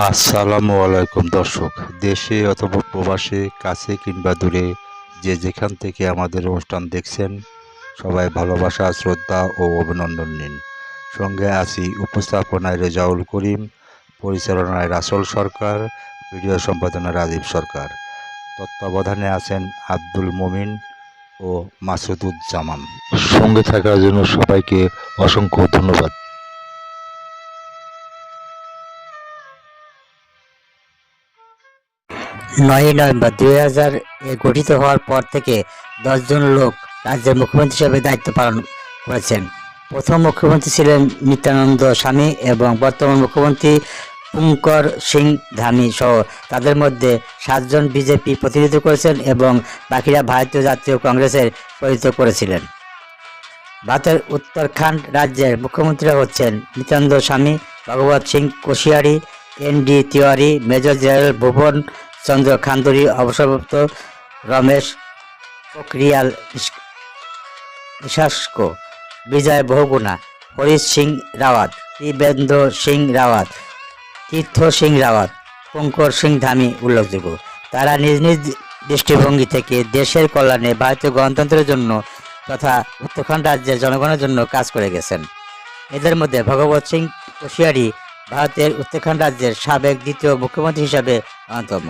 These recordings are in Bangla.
আসসালামু আলাইকুম, দর্শক। দেশে অথবা প্রবাসে, কাছে কিংবা দূরে, যে যেখান থেকে আমাদের অনুষ্ঠান দেখছেন, সবাই ভালোবাসা, শ্রদ্ধা ও অভিনন্দন নিন। সঙ্গে আছি উপস্থাপনায় রেজাউল করিম, পরিচালনায় রাসল সরকার, ভিডিও সম্পাদনায় রাজীব সরকার। তত্ত্বাবধানে আছেন আব্দুল মমিন ও মাসুদুজ্জামান। সঙ্গে থাকার জন্য সবাইকে অসংখ্য ধন্যবাদ। নয়ই নভেম্বর দুই হাজার গঠিত হওয়ার পর থেকে দশজন লোক রাজ্যের মুখ্যমন্ত্রী হিসেবে দায়িত্ব পালন করেছেন। প্রথম মুখ্যমন্ত্রী ছিলেন নিত্যানন্দ স্বামী এবং বর্তমান মুখ্যমন্ত্রী পুঙ্কর সিং ধামি সহ তাদের মধ্যে সাতজন বিজেপি প্রতিনিধিত্ব করেছেন এবং বাকিরা ভারতীয় জাতীয় কংগ্রেসের প্রতিনিধিত্ব করেছিলেন। ভারতের উত্তরাখণ্ড রাজ্যের মুখ্যমন্ত্রীরা হচ্ছেন Nityananda Swami, Bhagwat Singh Koshyari, N D Tiwari, major general Bhuvan Chandra Khanduri অবসরপ্রাপ্ত রমেশ পোখরিয়াল নিশাস্ক বিজয় বহুগুণা হরিশ সিং রাওয়াত ত্রিবেন্দ্র সিং রাওয়াত তীর্থ সিং রাওয়াত পঙ্কর সিং ধামি উল্লেখযোগ্য। তারা নিজ নিজ দৃষ্টিভঙ্গি থেকে দেশের কল্যাণে ভারতীয় গণতন্ত্রের জন্য তথা উত্তরাখণ্ড রাজ্যের জনগণের জন্য কাজ করে গেছেন? এদের মধ্যে ভগবত সিং কোশিয়ারি ভারতের উত্তরাখণ্ড রাজ্যের সাবেক দ্বিতীয় মুখ্যমন্ত্রী হিসাবে অন্যতম।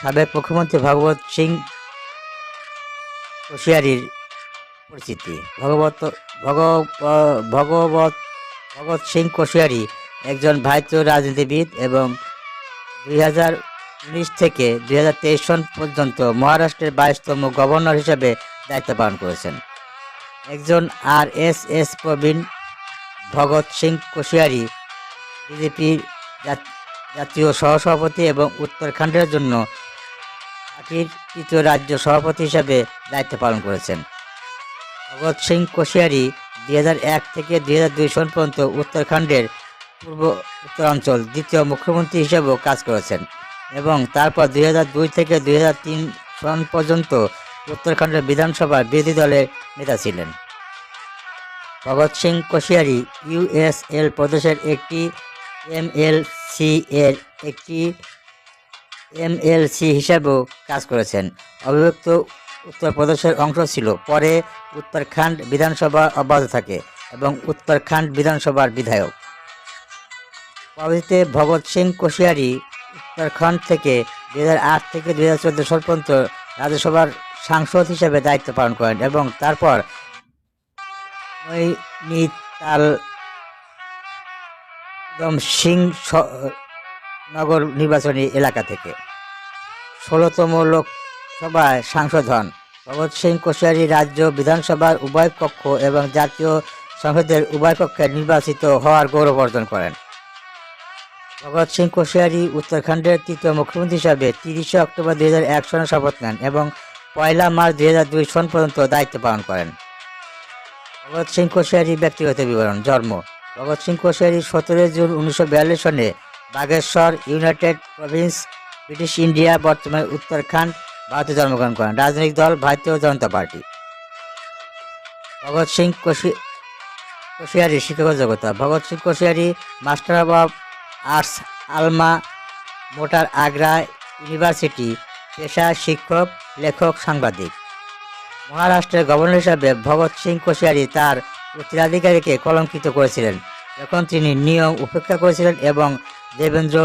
সাবেক মুখ্যমন্ত্রী ভগবত সিং কোশিয়ারির পরিচিতি। ভগবত ভগ ভগবত ভগৎ সিং কোশিয়ারি একজন ভারতীয় রাজনীতিবিদ এবং দুই উনিশ থেকে দুই হাজার তেইশ সন পর্যন্ত মহারাষ্ট্রের বাইশতম গভর্নর হিসেবে দায়িত্ব পালন করেছেন। একজন আর এস এস প্রবীণ ভগৎ সিং কোশিয়ারি বিজেপির জাতীয় সহসভাপতি এবং উত্তরাখণ্ডের জন্য পার্টির তৃতীয় রাজ্য সভাপতি হিসাবে দায়িত্ব পালন করেছেন। ভগৎ সিং কোশিয়ারি দুই থেকে দুই দুই সন পর্যন্ত উত্তরাখণ্ডের পূর্ব উত্তরাঞ্চল দ্বিতীয় মুখ্যমন্ত্রী হিসেবেও কাজ করেছেন এবং তারপর দুই থেকে দুই সন পর্যন্ত উত্তরাখণ্ডের বিধানসভার বিরোধী দলের নেতা ছিলেন। ভগৎ সিং কোশিয়ারি ইউএসএল প্রদেশের একটি এমএলসি এর একটি এমএলসি হিসাবেও কাজ করেছেন। অবিভক্ত উত্তরপ্রদেশের অংশ ছিল। পরে উত্তরাখণ্ড বিধানসভা অব্যাহত থাকে এবং উত্তরাখণ্ড বিধানসভার বিধায়ক। পরবর্তীতে ভগৎ সিং কোশিয়ারি উত্তরাখণ্ড থেকে দু হাজার আট থেকে দুই হাজার চোদ্দ সাল রাজ্যসভার সাংসদ হিসেবে দায়িত্ব পালন করেন এবং তারপর নৈনিতাল একদম সিং নগর নির্বাচনী এলাকা থেকে। ষোলোতম লোকসভায় সাংসদ হন। ভগৎ সিং কোশিয়ারি রাজ্য বিধানসভার উভয় কক্ষ এবং জাতীয় সংসদের উভয় কক্ষে নির্বাচিত হওয়ার গৌরব অর্জন করেন। ভগৎ সিং কোশিয়ারি উত্তরাখণ্ডের তৃতীয় মুখ্যমন্ত্রী হিসাবে তিরিশে অক্টোবর দুই হাজার এক সনে শপথ নেন এবং পয়লা মার্চ দুই হাজার দুই সন পর্যন্ত দায়িত্ব পালন করেন। ভগৎ সিং কোশিয়ারি ব্যক্তিগত বিবরণ, জন্ম ভগৎ সিং কোশিয়ারি সতেরোই জুন উনিশশো বিয়াল্লিশ সনে Bageshwar United Province, British India, বর্তমানে উত্তরাখণ্ড, ভারতে জন্মগ্রহণ করেন। রাজনৈতিক দল ভারতীয় জনতা পার্টি। ভগৎ সিং কোশি কোশিয়ারি শিক্ষক জগতা Bhagat Singh Koshyari master of arts, alma mater Agra University, পেশা শিক্ষক, লেখক, সাংবাদিক। মহারাষ্ট্রের গভর্নর হিসাবে ভগৎ সিং কোশিয়ারি তার উত্তরাধিকারীকে কলঙ্কিত করেছিলেন। যখন তিনি নিয়ম উপেক্ষা করেছিলেন এবং দেবেন্দ্র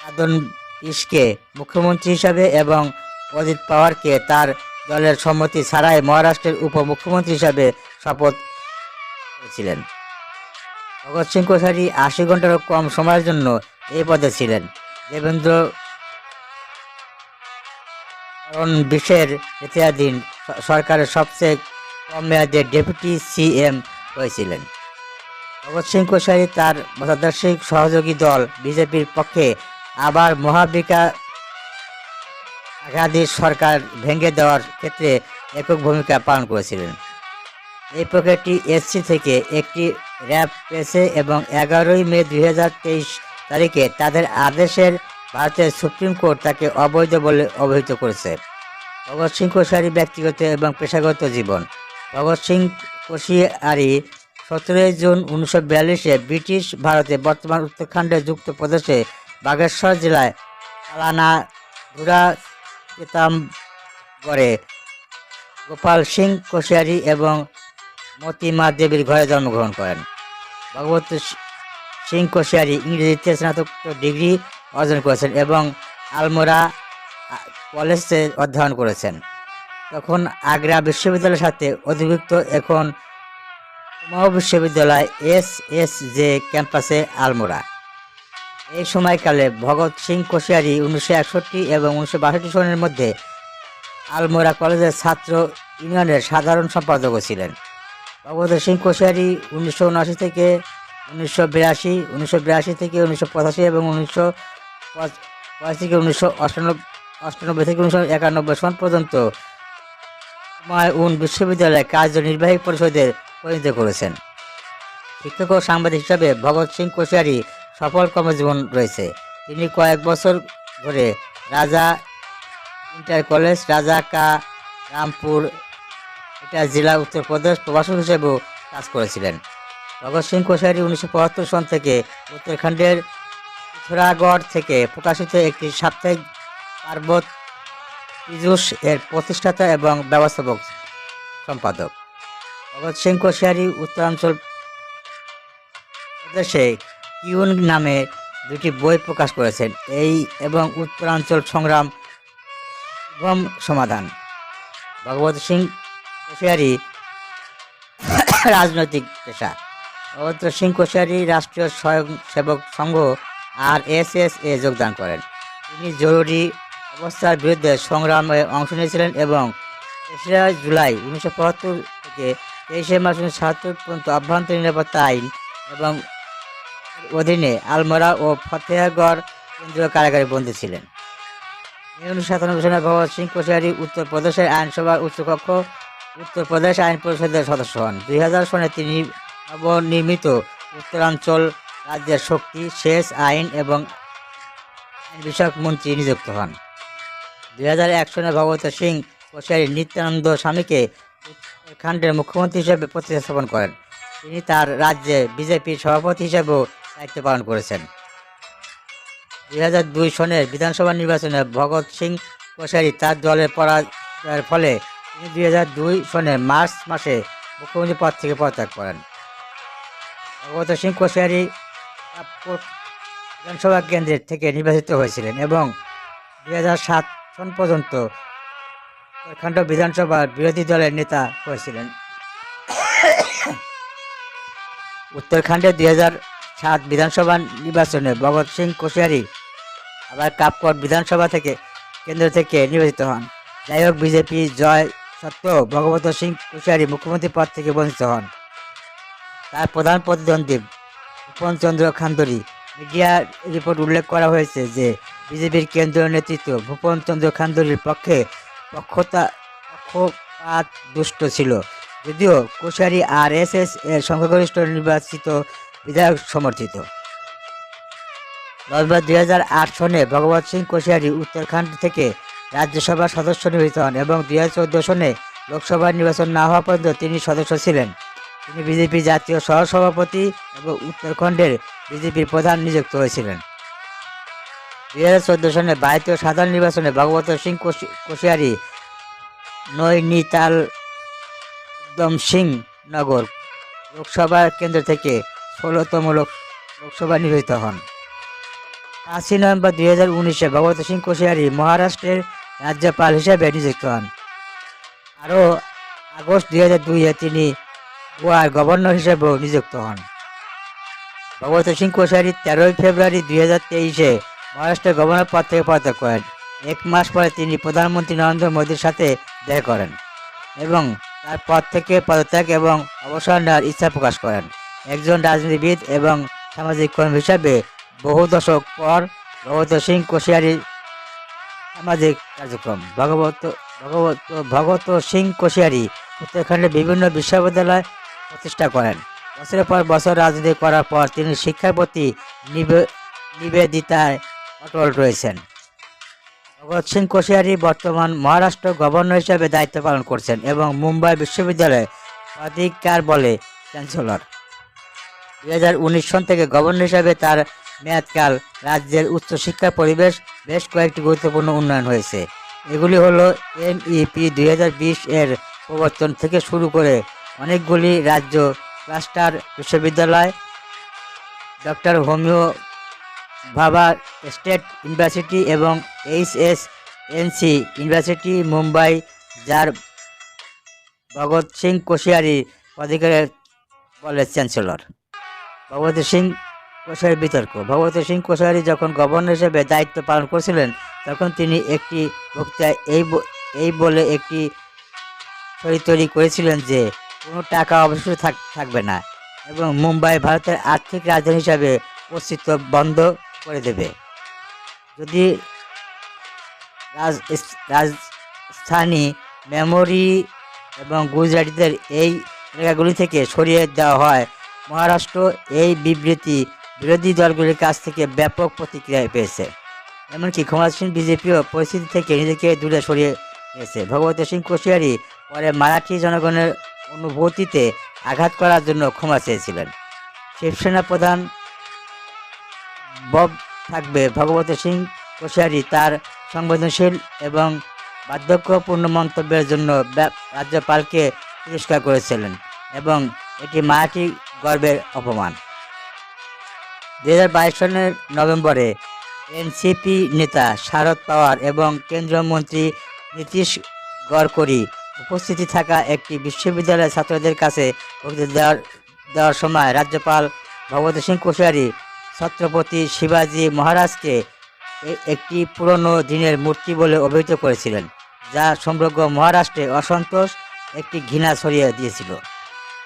ফাডনবিসকে মুখ্যমন্ত্রী হিসাবে এবং অজিত পাওয়ারকে তার দলের সম্মতি ছাড়াই মহারাষ্ট্রের উপমুখ্যমন্ত্রী হিসাবে শপথ করেছিলেন। ভগৎ সিং কোশারি আশি ঘন্টারও কম সময়ের জন্য এই পদে ছিলেন। দেবেন্দ্র ফডনবিসের নেতৃত্বাধীন সরকারের সবচেয়ে কম মেয়াদে ডেপুটি সিএম হয়েছিলেন। ভগৎ সিং কোশারি তার মতাদর্শিক সহযোগী দল বিজেপির পক্ষে আবার মহাবিকা আঘাদির সরকার ভেঙে দেওয়ার ক্ষেত্রে একক ভূমিকা পালন করেছিলেন। এই প্রক্রিয়াটি এসসি থেকে একটি র্যাব পেয়েছে এবং এগারোই মে দুই হাজার তেইশ তারিখে তাদের আদেশের ভারতের সুপ্রিম কোর্ট তাকে অবৈধ বলে অবহিত করেছে। ভগৎ সিং কোশিয়ারি ব্যক্তিগত এবং পেশাগত জীবন। ভগৎ সিং কোশিয়ারি সতেরোই জুন উনিশশো বিয়াল্লিশে ব্রিটিশ ভারতে বর্তমান উত্তরাখণ্ডের যুক্ত প্রদেশে বাগেশ্বর জেলায় পালানা ধুরা কেতামগড়ে গোপাল সিং কোশিয়ারি এবং মতিমা দেবীর ঘরে জন্মগ্রহণ করেন। ভগবত সিং কোশিয়ারি ইংরেজিতে স্নাতকোত্তর ডিগ্রি অর্জন করেছেন এবং আলমোরা কলেজে অধ্যয়ন করেছেন। তখন আগ্রা বিশ্ববিদ্যালয়ের সাথে অধিভুক্ত এখন কুমাও বিশ্ববিদ্যালয় এস এস জে ক্যাম্পাসে আলমোড়া। এই সময়কালে ভগৎ সিং কোশিয়ারি উনিশশো একষট্টি এবং উনিশশো বাষট্টি সনের মধ্যে আলমোড়া কলেজের ছাত্র ইউনিয়নের সাধারণ সম্পাদকও ছিলেন। ভগৎ সিং কোশিয়ারি উনিশশো উনআশি থেকে উনিশশো বিরাশি উনিশশো বিরাশি থেকে উনিশশো পঁচাশি এবং উনিশশো পঁচাশি থেকে উনিশশো অষ্টানব্বই অষ্টানব্বই থেকে উনিশশো একানব্বই সন পর্যন্ত হুমায়ুন বিশ্ববিদ্যালয়ে কার্যনির্বাহী পরিষদের পরিণত করেছেন। শিক্ষক ও সাংবাদিক হিসাবে ভগৎ সিং কোশিয়ারি সফল কর্মজীবন রয়েছে। তিনি কয়েক বছর ধরে রাজা ইন্টার কলেজ, রাজা কা রামপুর, এটা জেলা উত্তরপ্রদেশ প্রভাষক হিসেবেও কাজ করেছিলেন। ভগৎ সিং কোশিয়ারি উনিশশো পঁচাত্তর সন থেকে উত্তরাখণ্ডের পিথোরাগড় থেকে প্রকাশিত একটি সাপ্তাহিক পার্বত পীযুষ এর প্রতিষ্ঠাতা এবং ব্যবস্থাপক সম্পাদক। ভগৎ সিং কোশিয়ারি উত্তরাঞ্চল প্রদেশে কিউন নামে দুটি বই প্রকাশ করেছেন। এই এবং উত্তরাঞ্চল সংগ্রাম এবং সমাধান। ভগবত সিং কোশিয়ারি রাজনৈতিক পেশা। Bhagwat Singh Koshyari Rashtriya Swayamsevak Sangh R S S এ যোগদান করেন। তিনি জরুরি অবস্থার বিরুদ্ধে সংগ্রামে অংশ নিয়েছিলেন এবং তেসরা জুলাই উনিশশো পঁচাত্তর থেকে তেইশে মার্চ উনিশশো সাতাত্তর পর্যন্ত আভ্যন্তরীণ নিরাপত্তা আইন এবং অধীনে আলমোড়া ও ফতেহাগড় কেন্দ্রীয় কারাগারে বন্দী ছিলেন। উনিশশো সাতানব্বই সালে ভগৎ সিং কোশিয়ারি উত্তরপ্রদেশের আইনসভার উচ্চকক্ষ উত্তরপ্রদেশ আইন পরিষদের সদস্য হন। দুই হাজার সনে তিনি নবনির্মিত উত্তরাঞ্চল রাজ্যের শক্তি, সেচ, আইন এবং বিষয়ক মন্ত্রী নিযুক্ত হন। দুই হাজার এক সনে ভগবত সিং কোশিয়ারি নিত্যানন্দ স্বামীকে উত্তরাখণ্ডের মুখ্যমন্ত্রী হিসেবে প্রতিস্থাপন করেন। তিনি তার রাজ্যে বিজেপির সভাপতি হিসেবেও দায়িত্ব পালন করেছেন। দুই হাজার দুই সনের বিধানসভা নির্বাচনে ভগৎ সিং কোশারি তার দলের পরাজয়ের ফলে তিনি দুই হাজার দুই সনের মার্চ মাসে মুখ্যমন্ত্রী পদ থেকে পদত্যাগ করেন। ভগৎ সিং কোশারি বিধানসভা কেন্দ্রের থেকে নির্বাচিত হয়েছিলেন এবং দুই হাজার সাত সন পর্যন্ত উত্তরাখণ্ড বিধানসভার বিরোধী দলের নেতা হয়েছিলেন। উত্তরাখণ্ডে দুই হাজার সাত বিধানসভা নির্বাচনে ভগৎ সিং কোশিয়ারি আবার কাপকট বিধানসভা থেকে কেন্দ্র থেকে নির্বাচিত হন। যাই হোক, বিজেপি জয় সত্ত্বেও ভগবত সিং কোশিয়ারি মুখ্যমন্ত্রী পদ থেকে বঞ্চিত হন। তার প্রধান প্রতিদ্বন্দ্বী ভূপন চন্দ্র খান্দরি মিডিয়া রিপোর্ট উল্লেখ করা হয়েছে যে বিজেপির কেন্দ্রীয় নেতৃত্ব ভূপন চন্দ্র খান্দরির পক্ষে পক্ষতা পক্ষপাত দুষ্ট ছিল। যদিও কোশারি আর এস এস এর সংখ্যাগরিষ্ঠ নির্বাচিত বিধায়ক সমর্থিত। নভেম্বর দুই হাজার আট সনে ভগবত সিং কোশিয়ারি উত্তরাখণ্ড থেকে রাজ্যসভার সদস্য নির্বাচিত হন এবং দুই হাজার চোদ্দ সনে লোকসভা নির্বাচন না হওয়া পর্যন্ত তিনি সদস্য ছিলেন। তিনি বিজেপি জাতীয় সহসভাপতি এবং উত্তরাখণ্ডের বিজেপির প্রধান নিযুক্ত হয়েছিলেন। দুই হাজার চোদ্দ সনে ভারতীয় সাধারণ নির্বাচনে ভগবত সিং কোশি- কোশিয়ারি, নৈনিতাল উদ্যম সিং নগর লোকসভা কেন্দ্র থেকে ষোলোতম লোকসভা নির্বাচিত হন। পাঁচই নভেম্বর দুই হাজার উনিশে ভগবত সিং কোশিয়ারি মহারাষ্ট্রের রাজ্যপাল হিসেবে নিযুক্ত হন। আরও আগস্ট দুই হাজার দুইয়ে তিনি গোয়ার গভর্নর হিসেবেও নিযুক্ত হন। ভগবত সিং কোশিয়ারি তেরোই ফেব্রুয়ারি দুই হাজার তেইশে মহারাষ্ট্রের গভর্নর পদ থেকে পদত্যাগ করেন। এক মাস পরে তিনি প্রধানমন্ত্রী নরেন্দ্র মোদীর সাথে দেখা করেন এবং তার পদ থেকে পদত্যাগ এবং অবসর নেওয়ার ইচ্ছা প্রকাশ করেন। একজন রাজনীতিবিদ এবং সামাজিক কর্মী হিসাবে বহু দশক পর ভগবত সিং কোশিয়ারি সামাজিক কার্যক্রম। ভগবত ভগবত ভগত সিং কোশিয়ারি উত্তরাখণ্ডের বিভিন্ন বিশ্ববিদ্যালয় প্রতিষ্ঠা করেন। বছরের পর বছর রাজনীতি করার পর তিনি শিক্ষার প্রতি নিবে- নিবেদিতায় অটল রয়েছেন। ভগৎ সিং কোশিয়ারি বর্তমান মহারাষ্ট্র গভর্নর হিসেবে দায়িত্ব পালন করছেন এবং মুম্বাই বিশ্ববিদ্যালয়ে অধিকার বলে চ্যান্সেলর। উনিশ সন থেকে গভর্নর হিসাবে তার মেয়াদকাল রাজ্যের উচ্চশিক্ষা পরিবেশ বেশ কয়েকটি গুরুত্বপূর্ণ উন্নয়ন হয়েছে। এগুলি হলো এমইপি দু হাজার বিশ এর প্রবর্তন থেকে শুরু করে অনেকগুলি রাজ্য ক্লাস্টার বিশ্ববিদ্যালয়, doctor Homi Bhabha state university এবং H S NC university, Mumbai, যার ভগৎ সিং কোশিয়ারি অধিকারে বলে চ্যান্সেলর। ভগবত সিং কোশিয়ারি বিতর্ক। ভগবত সিং কোশিয়ারি যখন গভর্নর হিসেবে দায়িত্ব পালন করছিলেন, তখন তিনি একটি বক্তৃতায় এই এই বলে একটি ছড়ি তৈরি করেছিলেন যে কোনো টাকা অবশ্যই থাক, থাকবে না এবং মুম্বাই ভারতের আর্থিক রাজধানী হিসাবে অস্তিত্ব বন্ধ করে দেবে। যদি রাজ, রাজস্থানী, মেমোরি এবং গুজরাটিদের এই এলাকাগুলি থেকে সরিয়ে দেওয়া হয়, মহারাষ্ট্র এই বিবৃতি বিরোধী দলগুলির কাছ থেকে ব্যাপক প্রতিক্রিয়া পেয়েছে। এমনকি ক্ষমতাসীন বিজেপিও পরিস্থিতি থেকে নিজেকে দূরে সরিয়ে নিয়েছে। ভগবত সিং কোশিয়ারি পরে মারাঠি জনগণের অনুভূতিতে আঘাত করার জন্য ক্ষমা চেয়েছিলেন। শিবসেনা প্রধান বব থাকবে ভগবত সিং কোশিয়ারি তার সংবেদনশীল এবং বার্ধক্যপূর্ণ মন্তব্যের জন্য রাজ্যপালকে তিরস্কার করেছিলেন এবং এটি মারাঠি গর্বের অপমান। দুই হাজার বাইশ সালের নভেম্বরে এনসিপি নেতা শারদ পাওয়ার এবং কেন্দ্রীয় মন্ত্রী নীতিশ গড়করি উপস্থিতি থাকা একটি বিশ্ববিদ্যালয়ের ছাত্রদের কাছে বক্তৃতা দেওয়ার দেওয়ার সময় রাজ্যপাল ভগবত সিং কোশিয়ারি ছত্রপতি শিবাজী মহারাজকে একটি পুরনো দিনের মূর্তি বলে অভিহিত করেছিলেন, যা সমগ্র মহারাষ্ট্রে অসন্তোষ একটি ঘৃণা ছড়িয়ে দিয়েছিল।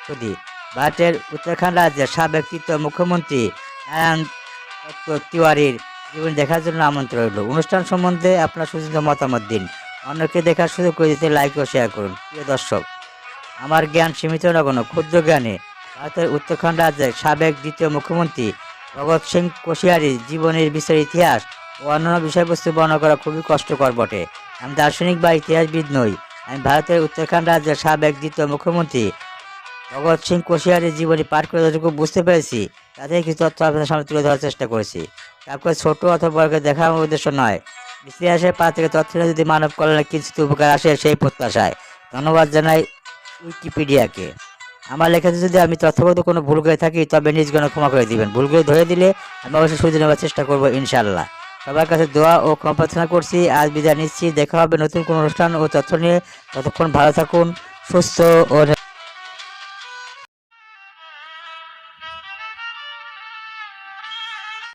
যদি ভারতের উত্তরাখণ্ড রাজ্যের সাবেক মুখ্যমন্ত্রী নারায়ণ তিওয়ারির জীবন দেখার জন্য আমন্ত্রণ রইল। অনুষ্ঠান সম্বন্ধে আপনার সুচিন্ত মতামত দিন। অন্যকে দেখার সুযোগ করে দিতে লাইক ও শেয়ার করুন। প্রিয় দর্শক, আমার জ্ঞান সীমিত না কোনো, ক্ষুদ্র জ্ঞানে। ভারতের উত্তরাখণ্ড রাজ্যের সাবেক দ্বিতীয় মুখ্যমন্ত্রী ভগৎ সিং কোশিয়ারির জীবনের বিস্তার ইতিহাস ও অন্যান্য বিষয়বস্তু বর্ণনা করা খুবই কষ্টকর বটে। আমি দার্শনিক বা ইতিহাসবিদ নই, আমি ভারতের উত্তরাখণ্ড রাজ্যের সাবেক দ্বিতীয় মুখ্যমন্ত্রী ভগৎ সিং কোশিয়ারির জীবনী পাঠ করে যতটুকু বুঝতে পেরেছি তাতে কিছু তথ্য আপনাদের সামনে তুলে ধরার চেষ্টা করেছি। কাউকে ছোট অথবা বড়কে দেখার উদ্দেশ্য নয় ইতিহাসের পা থেকে তথ্য যদি মানব কল্যাণে কিছু উপকার আসে, সেই প্রত্যাশায়। ধন্যবাদ জানাই উইকিপিডিয়াকে। আমার লেখাতে যদি আমি তথ্যগত কোনো ভুল করে থাকি, তবে নিজ গণ ক্ষমা করে দিবেন। ভুলগুলো ধরে দিলে আমি অবশ্যই সুযোগ নেওয়ার চেষ্টা করব ইনশাল্লাহ সবার কাছে দোয়া ও ক্ষমা প্রার্থনা করছি। আজ বিদায় নিচ্ছি। দেখা হবে নতুন কোনো অনুষ্ঠান ও তথ্য নিয়ে। ততক্ষণ ভালো থাকুন, সুস্থ ও